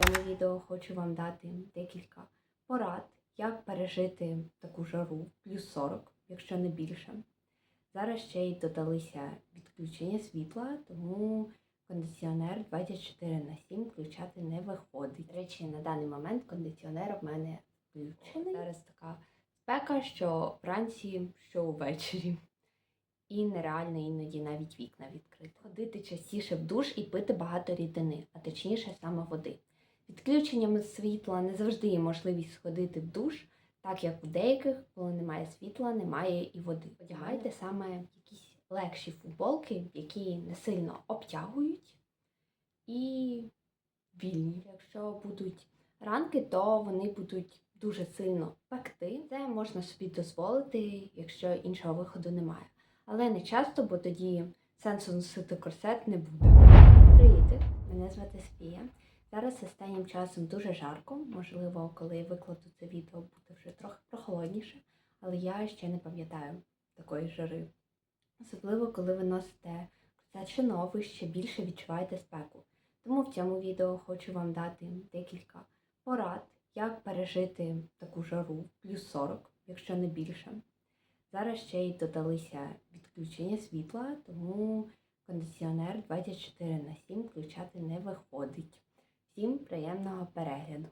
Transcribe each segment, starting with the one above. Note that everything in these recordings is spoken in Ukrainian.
цьому відео хочу вам дати декілька порад, як пережити таку жару плюс 40, якщо не більше. Зараз ще й додалися відключення світла, тому кондиціонер 24 на 7 включати не виходить. До речі, на даний момент кондиціонер в мене включений. Зараз така спека, що вранці, що увечері. І нереально іноді навіть вікна відкрити. Ходити частіше в душ і пити багато рідини, а точніше саме води. Відключеннями світла не завжди є можливість сходити в душ, так як у деяких, коли немає світла, немає і води. Одягайте саме якісь легші футболки, які не сильно обтягують і вільні. Якщо будуть ранки, то вони будуть дуже сильно пекти. Це можна собі дозволити, якщо іншого виходу немає. Але не часто, бо тоді сенсу носити корсет не буде. Привіт, мене звати Софія. Зараз останнім часом дуже жарко. Можливо, коли я викладу це відео, буде вже трохи прохолодніше, але я ще не пам'ятаю такої жари. Особливо, коли ви носите ще новий, ще більше відчуваєте спеку. Тому в цьому відео хочу вам дати декілька порад, як пережити таку жару плюс 40, якщо не більше. Зараз ще й додалися відключення світла, тому кондиціонер 24 на 7 включати не виходить. Всім приємного перегляду.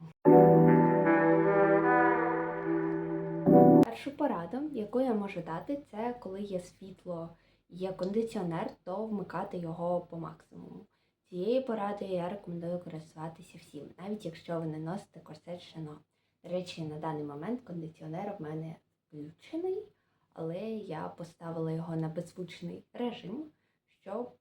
Першу пораду, яку я можу дати, це коли є світло, є кондиціонер, то вмикати його по максимуму. Цією порадою я рекомендую користуватися всім, навіть якщо ви не носите корсет шино. До речі, на даний момент кондиціонер в мене включений, але я поставила його на беззвучний режим, щоб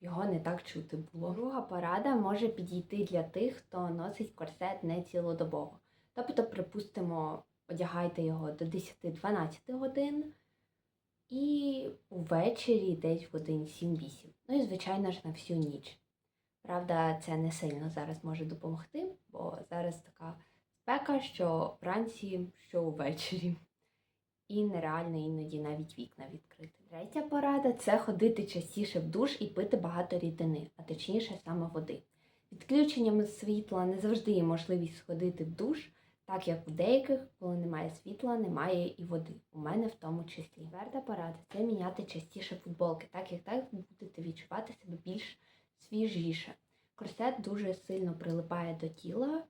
його не так чути було. Друга порада може підійти для тих, хто носить корсет не цілодобово. Тобто, припустимо, одягайте його до 10-12 годин і увечері десь годин 7-8. Ну і, звичайно ж, на всю ніч. Правда, це не сильно зараз може допомогти, бо зараз така спека, що вранці, що увечері. І нереально іноді навіть вікна відкрити. Третя порада це ходити частіше в душ і пити багато рідини, а точніше саме води. Відключеннями світла не завжди є можливість сходити в душ, так як у деяких, коли немає світла, немає і води. У мене в тому числі. Четверта порада це міняти частіше футболки, так як так будете відчувати себе більш свіжіше. Корсет дуже сильно прилипає до тіла,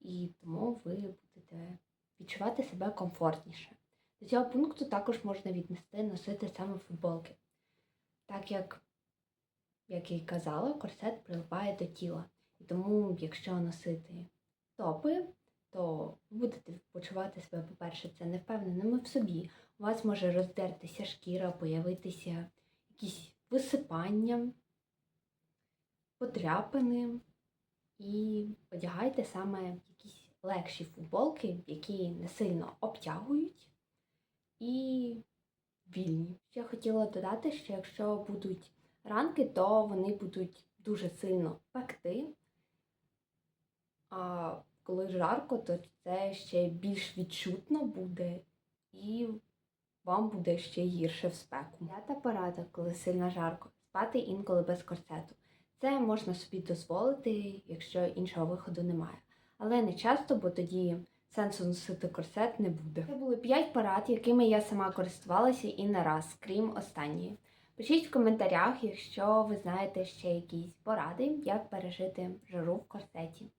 і тому ви будете відчувати себе комфортніше. До цього пункту також можна віднести носити саме футболки. Так як, як і казала, корсет прилипає до тіла. І тому, якщо носити топи, то ви будете почувати себе, по-перше, це невпевненими в собі. У вас може роздертися шкіра, появитися якісь висипання, подряпини. І одягайте саме якісь легші футболки, які не сильно обтягують і вільні. Ще хотіла додати, що якщо будуть ранки, то вони будуть дуже сильно пекти. А коли жарко, то це ще більш відчутно буде і вам буде ще гірше в спеку. П'ята порада, коли сильно жарко, спати інколи без корсету. Це можна собі дозволити, якщо іншого виходу немає. Але не часто, бо тоді сенсу носити корсет не буде. Це були 5 порад, якими я сама користувалася і не раз, крім останньої. Пишіть в коментарях, якщо ви знаєте ще якісь поради, як пережити жару в корсеті.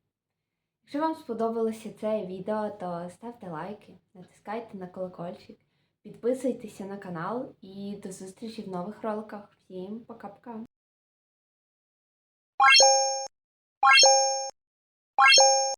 Якщо вам сподобалося це відео, то ставте лайки, натискайте на колокольчик, підписуйтеся на канал і до зустрічі в нових роликах. Всім пока-пока!